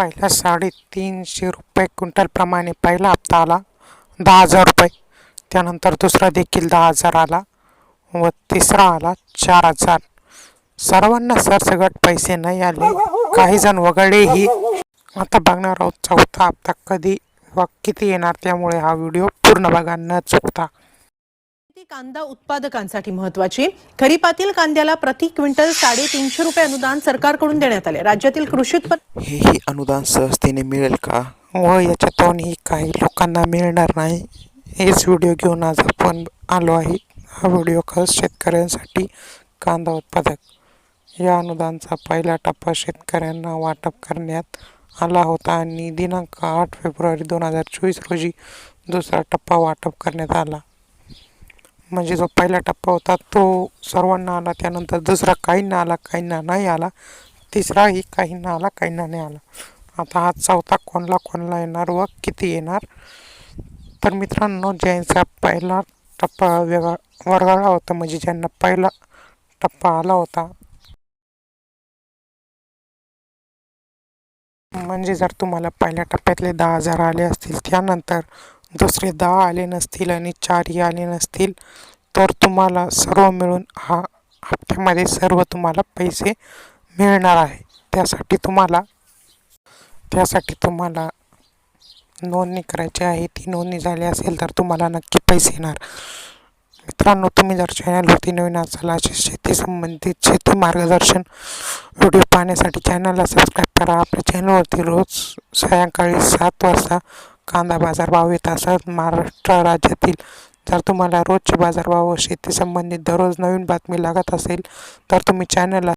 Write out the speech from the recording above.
पहिला साडेतीनशे रुपये क्विंटलप्रमाणे पहिला हप्ता आला दहा हजार रुपये. त्यानंतर दुसरा देखील दहा हजार आला व तिसरा आला चार हजार. सर्वांना सरसगट पैसे नाही आले काही जण वगळलेही आता बघणार आहोत चौथा हप्ता कधी व किती येणार त्यामुळे हा व्हिडिओ पूर्ण बघा न चुकता. ती कांदा उत्पादकांसाठी महत्वाची. खरीपातील कांद्याला प्रति क्विंटल साडेतीनशे रुपये अनुदान सरकारकडून देण्यात आले. राज्यातील कृषी उत्पन्न हेही अनुदान सहजतेने मिळेल का? व याच्यातूनही काही लोकांना मिळणार नाही. हेच व्हिडिओ घेऊन आज आपण आलो आहे. हा व्हिडिओ खास शेतकऱ्यांसाठी कांदा उत्पादक. या अनुदानचा पहिला टप्पा शेतकऱ्यांना वाटप करण्यात आला होता आणि दिनांक आठ फेब्रुवारी दोन हजार चोवीस रोजी दुसरा टप्पा वाटप करण्यात आला. म्हणजे जो पहिला टप्पा होता तो सर्वांना आला. त्यानंतर दुसरा काहींना आला काहींना नाही आला. तिसराही काहींना आला काहींना नाही आला. आता हा चौथा कोणला कोणला येणार व किती येणार? तर मित्रांनो ज्यांचा पहिला टप्पा वेगळा वर्गाळा होता म्हणजे ज्यांना पहिला टप्पा आला होता म्हणजे जर तुम्हाला पहिल्या टप्प्यातले दहा हजार आले असतील त्यानंतर दुसरे दहा आले नसतील आणि चारही आले नसतील तर तुम्हाला सर्व मिळून हा हप्त्यामध्ये सर्व तुम्हाला पैसे मिळणार आहे. त्यासाठी तुम्हाला त्यासाठी तुम्हाला नोंदणी करायची आहे. ती नोंदणी झाली असेल तर तुम्हाला नक्की पैसे येणार. मित्रांनो तुम्ही जर चॅनलवरती नवीन असाल असे शेती संबंधित शेती मार्गदर्शन व्हिडिओ पाहण्यासाठी चॅनलला सबस्क्राईब करा. आपल्या चॅनलवरती रोज सायंकाळी सात वाजता कांदा बाजारभाव येत असत. महाराष्ट्र राज्यातील जर तुम्हाला रोजचे बाजारभाव व शेती संबंधित दररोज नवीन बातमी लागत असेल तर तुम्ही चॅनलला